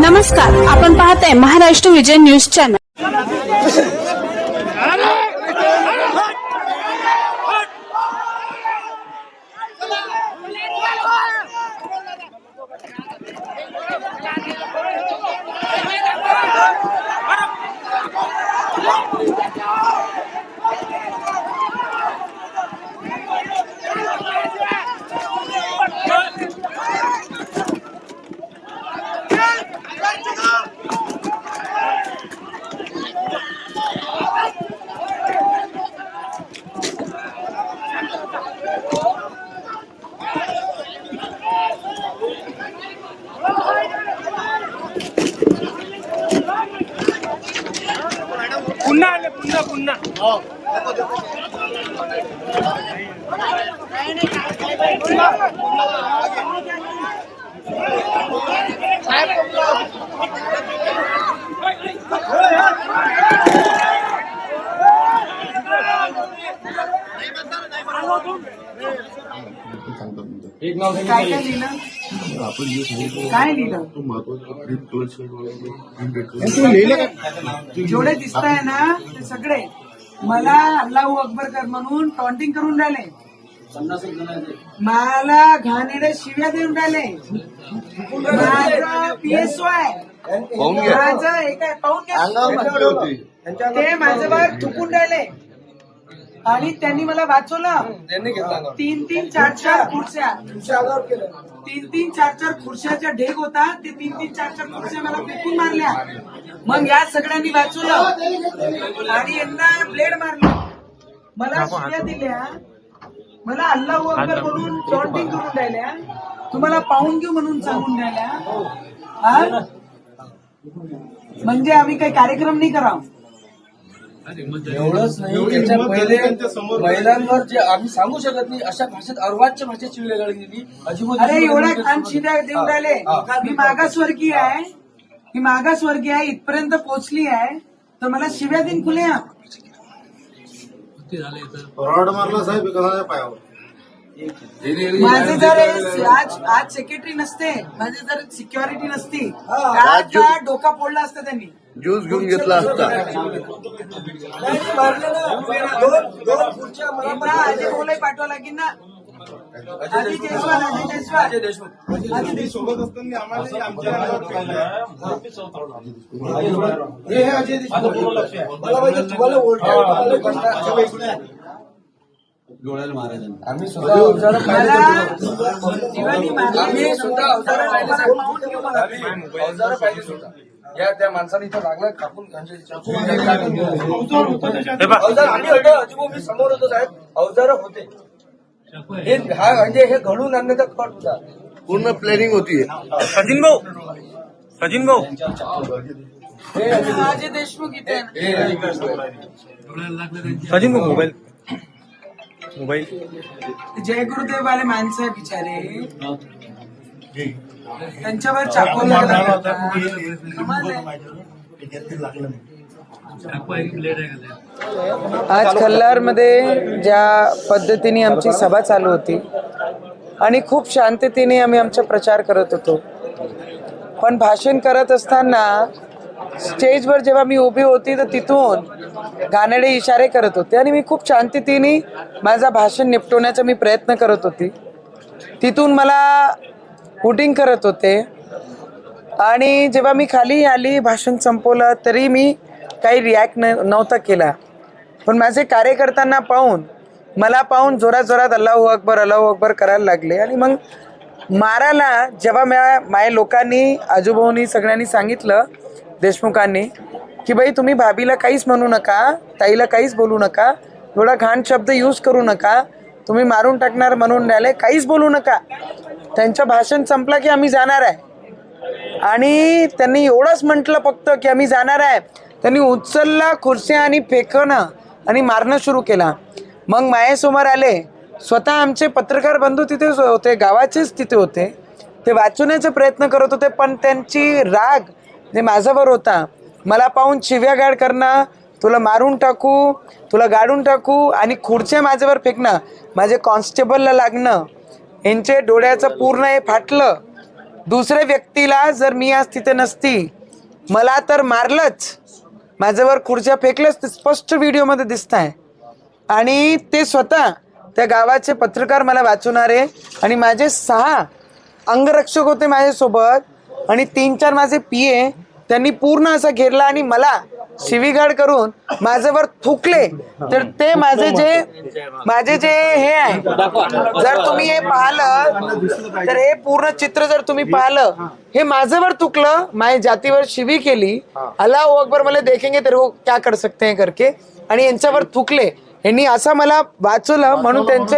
नमस्कार आपण पाहताय महाराष्ट्र विजय न्यूज चॅनल पुन्हा आले पुन्हा पुन्हा एक नाव काय काय लिहिलं आपण जे सांगितलं काय लिहिलं तो महत्त्वाचा कलर शर्ट जेवढे दिसताय ना ते सगळे. मला अल्लाहू अकबर कर म्हणून टॉन्टिंग करून राहिले. मला घाणेडे शिव्या देऊन राहिले. माझं पीएसओ आहे माझं पाहून. ते माझ्यावर थुकून राहिले. आणि त्यांनी मला वाचवलं. तीन तीन चार चार खुर्च्या. तीन तीन चार चार खुर्च्याचा ढेग होता. ते तीन तीन चार चार खुर्च्या मला फेकून मारल्या. मग या सगळ्यांनी वाचवलं. आणि यांना ब्लेड मारलं. मला शिव्या दिल्या. मला अल्लाह अकबर म्हणून टॉन्टिंग करून राहिल्या तुम्हाला पाहून घेऊ म्हणून सांगून राहिल्या हा? म्हणजे आम्ही काही कार्यक्रम नाही करावं. एवढंच नाही. त्याच्या पहिले महिलांवर जे आम्ही सांगू शकत नाही अशा भाषेत अर्वाच्य भाषेत शिवलेगाळ गेली अजिबात अरे एवढ्या खान शिव्या देऊन राहिले. मी मागासवर्गीय आहे. मी मागासवर्गीय आहे इथपर्यंत पोहोचली आहे. तर मला शिव्या दिन खुल्या रॉड मारला साहेब एखाद्या पायावर. माझे जर हे- आज आज सेक्रेटरी नसते माझे जर सिक्युरिटी नसती तर आज का डोका फोडला असता त्यांनी. ज्यूस घेऊन घेतला असता. अजय भाऊलाही पाठवा लागेल ना. अजय जयस्वाल अजय देशमुख अजय देशमुख आम्ही सुद्धा आम्ही अवजारं सुद्धा या त्या माणसाने इथं लागलं कापून अवजार आम्ही होतो अजिबो मी समोर होतो साहेब. अवजार होते. हे हा म्हणजे हे घडून आणण्याचा कट होता पूर्ण प्लॅनिंग होती सचिन भाऊ. सचिन भाऊ. अजय देशमुख इथे आहे. सचिन भाऊ मोबाईल. मोबाईल. जय गुरुदेव वाले माणसं आहे बिचारे त्यांच्यावर चाकू लागला. आज खल्लारमध्ये ज्या पद्धतीने आमची सभा चालू होती आणि खूप शांततेने आम्ही आमचा प्रचार करत होतो. पण भाषण करत असताना स्टेजवर जेव्हा मी उभी होती तर तिथून गाणडे इशारे करत होते आणि मी खूप शांततेने माझा भाषण निपटवण्याचा मी प्रयत्न करत होती. तिथून मला हुटिंग करत होते. आणि जेव्हा मी खाली आली भाषण संपवलं तरी मी काही रिॲक्ट न नव्हता केला. पण माझे कार्यकर्त्यांना पाहून मला पाहून जोरात जोरात अल्लाहू अकबर अल्लाहू अकबर करायला लागले. आणि मग मारायला जेव्हा म्या माझ्या लोकांनी आजूभाऊनी सगळ्यांनी सांगितलं देशमुखांनी की बाई तुम्ही भाभीला काहीच म्हणू नका ताईला काहीच बोलू नका एवढा घाण शब्द यूज करू नका तुम्ही मारून टाकणार म्हणून राहिले काहीच बोलू नका. त्यांचं भाषण संपलं की आम्ही जाणार आहे. आणि त्यांनी एवढंच म्हटलं फक्त की आम्ही जाणार आहे. त्यांनी उचलला खुर्च्या आणि फेकणं आणि मारणं सुरू केला. मग मायासमोर आले. स्वतः आमचे पत्रकार बंधू तिथे होते गावाचेच तिथे होते. ते वाचवण्याचा प्रयत्न करत होते पण त्यांची राग जे माझ्यावर होता. मला पाहून शिव्यागाड करणं तुला मारून टाकू तुला गाडून टाकू आणि खुर्च्या माझ्यावर फेकणं माझे कॉन्स्टेबलला लागणं यांचे डोळ्याचं पूर्ण हे फाटलं. दुसऱ्या व्यक्तीला जर मी आज तिथे नसती मला तर मारलंच. माझ्यावर खुर्च्या फेकल्याच ते स्पष्ट व्हिडिओमध्ये दिसत आहे आणि ते स्वतः त्या गावाचे पत्रकार मला वाचवणारे आणि माझे सहा अंगरक्षक होते माझ्यासोबत आणि तीन चार माझे पी ए त्यांनी पूर्ण असा घेरला आणि मला शिवीगाड करून माझ्यावर थुकले तर ते माझे जे माझे जे हे आहे जर तुम्ही हे पाहिलं तर हे पूर्ण चित्र जर तुम्ही पाहिलं हे माझ्यावर थुकलं माझ्या जातीवर शिवी केली अल्लाह अकबर मला देखेंगे तर वो क्या कर सकते हैं करके आणि यांच्यावर थुकले. यांनी असं मला वाचवलं म्हणून त्यांचे